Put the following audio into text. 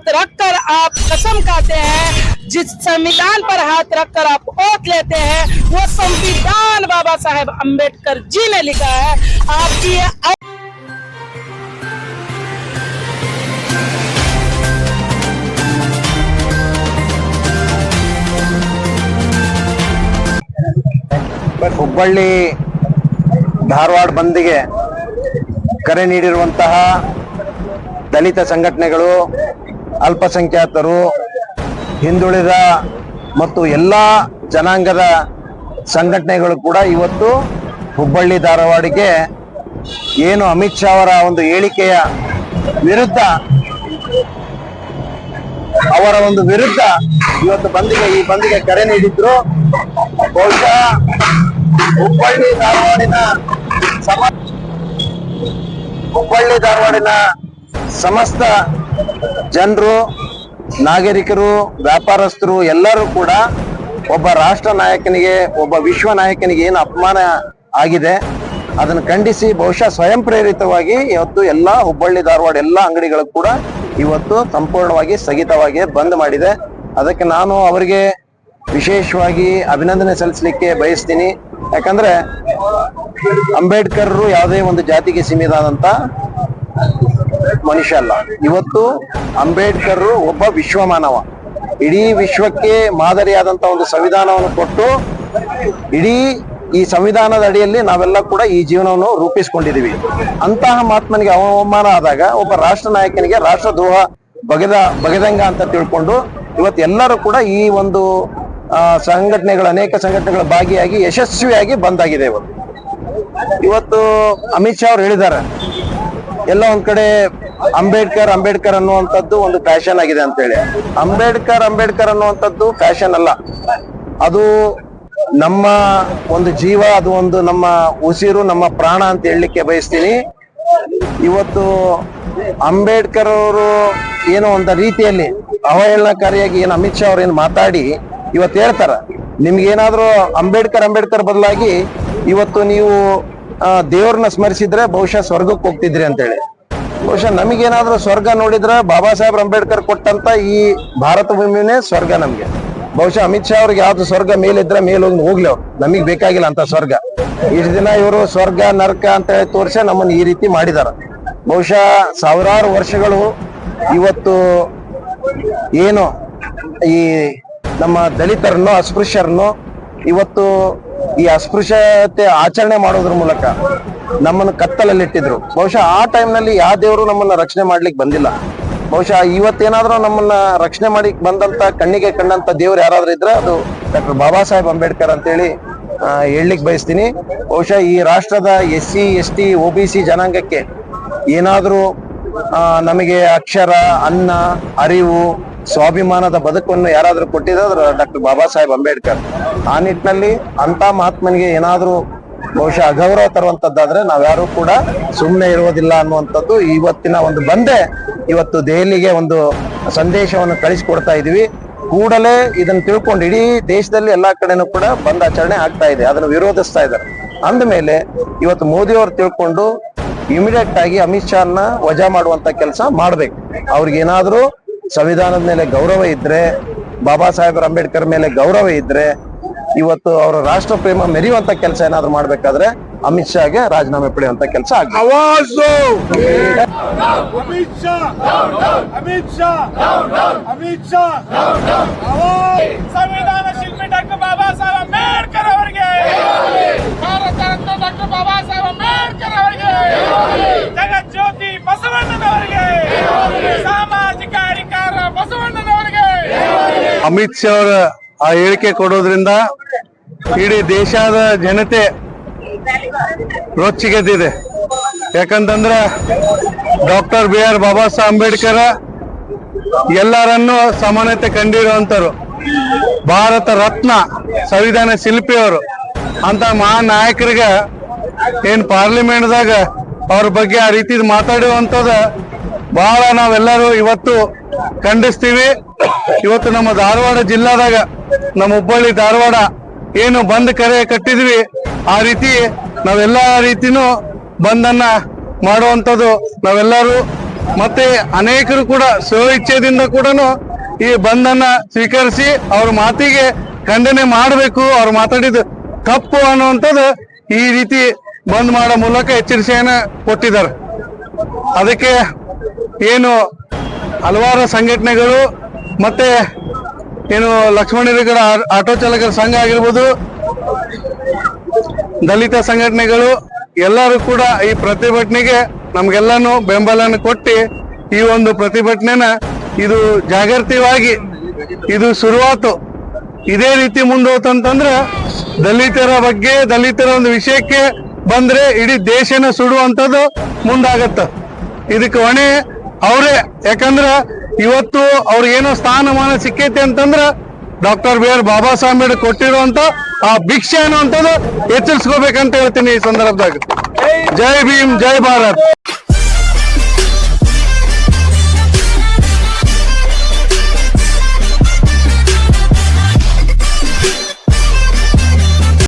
हाथ रखकर आप कसम खाते हैं जिस संविधान पर हाथ रखकर आप ओथ लेते हैं वो संविधान बाबा साहेब अम्बेडकर जी ने लिखा है आपकी ये ಹುಬ್ಬಳ್ಳಿ ಧಾರವಾಡ ಬಂದ್ಗೆ ಕರೆ ನೀಡಿರುವಂತಹ ದಲಿತ ಸಂಘಟನೆಗಳು ಅಲ್ಪಸಂಖ್ಯಾತರು, ಹಿಂದುಳಿದ ಮತ್ತು ಎಲ್ಲ ಜನಾಂಗದ ಸಂಘಟನೆಗಳು ಕೂಡ ಇವತ್ತು ಹುಬ್ಬಳ್ಳಿ, ಧಾರವಾಡಿಗೆ ಏನು ಅಮಿತ್ ಶಾ ಅವರ ಒಂದು ಹೇಳಿಕೆಯ ವಿರುದ್ಧ, ಅವರ ಒಂದು ವಿರುದ್ಧ ಇವತ್ತು ಬಂದಿಗೆ, ಈ ಬಂದಿಗೆ ಕರೆ ನೀಡಿದ್ರು. ಬಹುಶಃ ಹುಬ್ಬಳ್ಳಿ, ಧಾರವಾಡಿನ ಸಮ, ಹುಬ್ಬಳ್ಳಿ, ಧಾರವಾಡಿನ ಸಮಸ್ತ ಜನರು, ನಾಗರಿಕರು, ವ್ಯಾಪಾರಸ್ಥರು ಎಲ್ಲರೂ ಕೂಡ ಒಬ್ಬ ರಾಷ್ಟ್ರ ನಾಯಕನಿಗೆ, ಒಬ್ಬ ವಿಶ್ವ ನಾಯಕನಿಗೆ ಏನು ಅಪಮಾನ ಆಗಿದೆ, ಅದನ್ನು ಖಂಡಿಸಿ ಬಹುಶಃ ಸ್ವಯಂ ಪ್ರೇರಿತವಾಗಿ ಇವತ್ತು ಎಲ್ಲ ಹುಬ್ಬಳ್ಳಿ, ಧಾರವಾಡ ಎಲ್ಲ ಅಂಗಡಿಗಳು ಕೂಡ ಇವತ್ತು ಸಂಪೂರ್ಣವಾಗಿ ಸ್ಥಗಿತವಾಗಿ ಬಂದ್ ಮಾಡಿದೆ. ಅದಕ್ಕೆ ನಾನು ಅವರಿಗೆ ವಿಶೇಷವಾಗಿ ಅಭಿನಂದನೆ ಸಲ್ಲಿಸಲಿಕ್ಕೆ ಬಯಸ್ತೀನಿ. ಯಾಕಂದ್ರೆ ಅಂಬೇಡ್ಕರ್ರು ಯಾವುದೇ ಒಂದು ಜಾತಿಗೆ ಸೀಮಿತಾದಂತ ಮನುಷ್ಯ ಅಲ್ಲ. ಇವತ್ತು ಅಂಬೇಡ್ಕರ್ ಒಬ್ಬ ವಿಶ್ವಮಾನವ. ಇಡೀ ವಿಶ್ವಕ್ಕೆ ಮಾದರಿಯಾದಂತ ಒಂದು ಸಂವಿಧಾನವನ್ನು ಕೊಟ್ಟು ಇಡೀ ಈ ಸಂವಿಧಾನದ ಅಡಿಯಲ್ಲಿ ನಾವೆಲ್ಲ ಕೂಡ ಈ ಜೀವನವನ್ನು ರೂಪಿಸ್ಕೊಂಡಿದೀವಿ ಅಂತಹ ಮಹಾತ್ಮನಿಗೆ ಅವಮಾನ ಆದಾಗ ಒಬ್ಬ ರಾಷ್ಟ್ರ ನಾಯಕನಿಗೆ ರಾಷ್ಟ್ರದ್ರೋಹ ಬಗೆದ, ಬಗೆದಂಗ ಅಂತ ತಿಳ್ಕೊಂಡು ಇವತ್ತು ಎಲ್ಲರೂ ಕೂಡ ಈ ಒಂದು ಸಂಘಟನೆಗಳ, ಅನೇಕ ಸಂಘಟನೆಗಳ ಭಾಗಿಯಾಗಿ ಯಶಸ್ವಿಯಾಗಿ ಬಂದಾಗಿದೆ ಇವತ್ತು. ಇವತ್ತು ಅಮಿತ್ ಶಾ ಅವ್ರು ಹೇಳಿದ್ದಾರೆ. ಎಲ್ಲ ಒಂದ್ ಕಡೆ ಅಂಬೇಡ್ಕರ್ ಅಂಬೇಡ್ಕರ್ ಅನ್ನುವಂಥದ್ದು ಒಂದು ಫ್ಯಾಷನ್ ಆಗಿದೆ ಅಂತ ಹೇಳಿ ಅಂಬೇಡ್ಕರ್ ಅಂಬೇಡ್ಕರ್ ಅನ್ನುವಂಥದ್ದು ಫ್ಯಾಷನ್ ಅಲ್ಲ. ಅದು ನಮ್ಮ ಒಂದು ಜೀವ, ಅದು ಒಂದು ನಮ್ಮ ಉಸಿರು, ನಮ್ಮ ಪ್ರಾಣ ಅಂತ ಹೇಳಲಿಕ್ಕೆ ಬಯಸ್ತೀನಿ. ಇವತ್ತು ಅಂಬೇಡ್ಕರ್ ಅವರು ಏನೋ ಒಂದು ರೀತಿಯಲ್ಲಿ ಅವಹೇಳನಕಾರಿಯಾಗಿ ಏನು ಅಮಿತ್ ಶಾ ಅವ್ರು ಏನು ಮಾತಾಡಿ ಇವತ್ತು ಹೇಳ್ತಾರ. ನಿಮ್ಗೆ ಏನಾದರೂ ಅಂಬೇಡ್ಕರ್ ಅಂಬೇಡ್ಕರ್ ಬದಲಾಗಿ ಇವತ್ತು ನೀವು ದೇವ್ರನ್ನ ಸ್ಮರಿಸಿದ್ರೆ ಬಹುಶಃ ಸ್ವರ್ಗಕ್ಕೆ ಹೋಗ್ತಿದ್ರಿ ಅಂತೇಳಿ. ಬಹುಶಃ ನಮಗೇನಾದ್ರೂ ಸ್ವರ್ಗ ನೋಡಿದ್ರೆ ಬಾಬಾ ಸಾಹೇಬ್ ಅಂಬೇಡ್ಕರ್ ಕೊಟ್ಟಂತ ಈ ಭಾರತ ಭೂಮಿನೇ ಸ್ವರ್ಗ ನಮ್ಗೆ. ಬಹುಶಃ ಅಮಿತ್ ಶಾ ಅವ್ರಿಗೆ ಯಾವ್ದು ಸ್ವರ್ಗ ಮೇಲಿದ್ರೆ ಮೇಲೆ ಹೋಗಿ ಹೋಗ್ಲಿ ಅವ್ರು. ನಮಗ್ ಬೇಕಾಗಿಲ್ಲ ಅಂತ ಸ್ವರ್ಗ. ಇಷ್ಟು ದಿನ ಇವರು ಸ್ವರ್ಗ, ನರ್ಕ ಅಂತ ಹೇಳಿ ತೋರಿಸಿ ನಮ್ಮನ್ನ ಈ ರೀತಿ ಮಾಡಿದಾರ. ಬಹುಶಃ ಸಾವಿರಾರು ವರ್ಷಗಳು ಇವತ್ತು ಏನು ಈ ನಮ್ಮ ದಲಿತರನ್ನು, ಅಸ್ಪೃಶ್ಯರನ್ನು ಇವತ್ತು ಈ ಅಸ್ಪೃಶ್ಯತೆ ಆಚರಣೆ ಮಾಡೋದ್ರ ಮೂಲಕ ನಮ್ಮನ್ನು ಕತ್ತಲಲ್ಲಿಟ್ಟಿದ್ರು. ಬಹುಶಃ ಆ ಟೈಮ್ನಲ್ಲಿ ಯಾವ ದೇವರು ನಮ್ಮನ್ನ ರಕ್ಷಣೆ ಮಾಡ್ಲಿಕ್ಕೆ ಬಂದಿಲ್ಲ. ಬಹುಶಃ ಇವತ್ತೇನಾದರೂ ನಮ್ಮನ್ನ ರಕ್ಷಣೆ ಮಾಡಿ ಬಂದಂತ ಕಣ್ಣಿಗೆ ಕಂಡಂತ ದೇವ್ರು ಯಾರಾದ್ರೂ ಇದ್ರೆ ಅದು ಡಾಕ್ಟರ್ ಬಾಬಾ ಸಾಹೇಬ್ ಅಂಬೇಡ್ಕರ್ ಅಂತೇಳಿ ಹೇಳಲಿಕ್ಕೆ ಬಯಸ್ತೀನಿ. ಬಹುಶಃ ಈ ರಾಷ್ಟ್ರದ S C, S T, O B C ಜನಾಂಗಕ್ಕೆ ಏನಾದರೂ ನಮಗೆ ಅಕ್ಷರ, ಅನ್ನ, ಅರಿವು ಸ್ವಾಭಿಮಾನದ ಬದುಕನ್ನು ಯಾರಾದ್ರೂ ಕೊಟ್ಟಿದ್ರೆ ಡಾಕ್ಟರ್ ಬಾಬಾ ಸಾಹೇಬ್ ಅಂಬೇಡ್ಕರ್. ಆ ನಿಟ್ಟಿನಲ್ಲಿ ಅಂತ ಮಹಾತ್ಮನಿಗೆ ಏನಾದರೂ ಬಹುಶಃ ಅಗೌರವ ತರುವಂತದ್ದಾದ್ರೆ ನಾವ್ಯಾರು ಕೂಡ ಸುಮ್ಮನೆ ಇರುವುದಿಲ್ಲ ಅನ್ನುವಂಥದ್ದು ಇವತ್ತಿನ ಒಂದು ಬಂದೆ. ಇವತ್ತು ದೆಹಲಿಗೆ ಒಂದು ಸಂದೇಶವನ್ನು ಕಳಿಸಿಕೊಡ್ತಾ ಇದೀವಿ ಕೂಡಲೇ ಇದನ್ನ ತಿಳ್ಕೊಂಡು ಇಡೀ ದೇಶದಲ್ಲಿ ಎಲ್ಲಾ ಕಡೆನೂ ಕೂಡ ಬಂದ್ ಆಚರಣೆ ಆಗ್ತಾ ಇದೆ. ಅದನ್ನು ವಿರೋಧಿಸ್ತಾ ಇದ್ದಾರೆ. ಅಂದಮೇಲೆ ಇವತ್ತು ಮೋದಿ ಅವರು ತಿಳ್ಕೊಂಡು ಇಮಿಡಿಯೇಟ್ ಆಗಿ ಅಮಿತ್ ಶಾನ ವಜಾ ಮಾಡುವಂತ ಕೆಲಸ ಮಾಡ್ಬೇಕು. ಅವ್ರಿಗೆ ಏನಾದ್ರೂ ಸಂವಿಧಾನದ ಮೇಲೆ ಗೌರವ ಇದ್ರೆ ಬಾಬಾ ಸಾಹೇಬ್ ಅಂಬೇಡ್ಕರ್ ಮೇಲೆ ಗೌರವ ಇದ್ರೆ ಇವತ್ತು ಅವರ ರಾಷ್ಟ್ರ ಪ್ರೇಮ ಮೆರೆಯುವಂತ ಕೆಲಸ ಏನಾದ್ರು ಮಾಡ್ಬೇಕಾದ್ರೆ ಅಮಿತ್ ಶಾಗೆ ರಾಜೀನಾಮೆ ಪಡೆಯುವಂತ ಕೆಲಸ ಅಮಿತ್ ಶಾ ಅಮಿತ್ ಶಾ ಅಮಿತ್ ಶಾ ಸಂವಿಧಾನ ಶಿಲ್ಪಿ ಡಾಕ್ಟರ್ ಬಾಬಾ ಸಾಹೇಬ್ ಅಂಬೇಡ್ಕರ್ ಅವರಿಗೆ ಭಾರತ ರತ್ನ ಡಾಕ್ಟರ್ ಬಾಬಾ ಸಾಹೇಬ್ ಅಂಬೇಡ್ಕರ್ ಅವರಿಗೆ ಜಗಜ್ಯೋತಿ ಬಸವಣ್ಣನವರಿಗೆ ಸಾಮಾಜಿಕ ಅಧಿಕಾರ ಬಸವಣ್ಣನವರಿಗೆ ಅಮಿತ್ ಶಾ ಅವರ ಆ ಹೇಳಿಕೆ ಕೊಡೋದ್ರಿಂದ ಇಡೀ ದೇಶದ ಜನತೆ ರೊಚ್ಚಿಗೆದ್ದಿದೆ ಯಾಕಂತಂದ್ರ doctor B R Baba Saheb Ambedkar ಎಲ್ಲರನ್ನು ಸಮಾನತೆ ಕಂಡಿರುವಂತರು. ಭಾರತ ರತ್ನ ಸಂವಿಧಾನ ಶಿಲ್ಪಿಯವರು ಅಂತ ಮಹಾನ್ ನಾಯಕರಿಗೆ ಏನ್ ಪಾರ್ಲಿಮೆಂಟ್ದಾಗ ಅವ್ರ ಬಗ್ಗೆ ಆ ರೀತಿ ಮಾತಾಡುವಂತದ ಬಹಳ ನಾವೆಲ್ಲರೂ ಇವತ್ತು ಖಂಡಿಸ್ತೀವಿ. ಇವತ್ತು ನಮ್ಮ ಧಾರವಾಡ ಜಿಲ್ಲಾದಾಗ ನಮ್ಮ ಹುಬ್ಬಳ್ಳಿ ಧಾರವಾಡ ಏನು ಬಂದ್ ಕರೆ ಕಟ್ಟಿದ್ವಿ, ಆ ರೀತಿ ನಾವೆಲ್ಲ ರೀತಿನೂ ಬಂದನ್ನ ಮಾಡುವಂಥದ್ದು ನಾವೆಲ್ಲರೂ ಮತ್ತೆ ಅನೇಕರು ಕೂಡ ಸ್ವ ಇಚ್ಛೆದಿಂದ ಕೂಡ ಈ ಬಂದನ್ನ ಸ್ವೀಕರಿಸಿ ಅವ್ರ ಮಾತಿಗೆ ಖಂಡನೆ ಮಾಡಬೇಕು, ಅವ್ರು ಮಾತಾಡಿದ ತಪ್ಪು ಅನ್ನುವಂಥದ್ದು ಈ ರೀತಿ ಬಂದ್ ಮಾಡೋ ಮೂಲಕ ಎಚ್ಚರಿಕೆಯನ್ನು ಕೊಟ್ಟಿದ್ದಾರೆ. ಅದಕ್ಕೆ ಏನು ಹಲವಾರು ಸಂಘಟನೆಗಳು ಮತ್ತೆ ಏನು ಲಕ್ಷ್ಮಣರಿಗರ ಆಟೋ ಚಾಲಕರ ಸಂಘ ಆಗಿರ್ಬೋದು, ದಲಿತ ಸಂಘಟನೆಗಳು, ಎಲ್ಲರೂ ಕೂಡ ಈ ಪ್ರತಿಭಟನೆಗೆ ನಮ್ಗೆಲ್ಲಾನು ಬೆಂಬಲನ ಕೊಟ್ಟು ಈ ಒಂದು ಪ್ರತಿಭಟನೆನ ಇದು ಜಾಗೃತಿವಾಗಿ ಇದು ಶುರುವಾತು. ಇದೇ ರೀತಿ ಮುಂದೋತಂತಂದ್ರೆ ದಲಿತರ ಬಗ್ಗೆ, ದಲಿತರ ಒಂದು ವಿಷಯಕ್ಕೆ ಬಂದ್ರೆ ಇಡೀ ದೇಶನ ಸುಡುವಂತದ್ದು ಮುಂದಾಗತ್ತ. ಇದಕ್ಕೆ ಹೊಣೆ ಅವರೇ. ಯಾಕಂದ್ರ ಇವತ್ತು ಅವ್ರಿಗೇನೋ ಸ್ಥಾನಮಾನ ಸಿಕ್ಕೈತೆ ಅಂತಂದ್ರ doctor B R Baba Saheb Ambedkar ಕೊಟ್ಟಿರುವಂತ ಆ ಭಿಕ್ಷೆ ಅನ್ನುವಂಥದ್ದು ಎಚ್ಚರಿಸ್ಕೋಬೇಕಂತ ಹೇಳ್ತೀನಿ ಈ ಸಂದರ್ಭದಾಗ. ಜೈ ಭೀಮ್ ಜೈ ಭಾರತ್.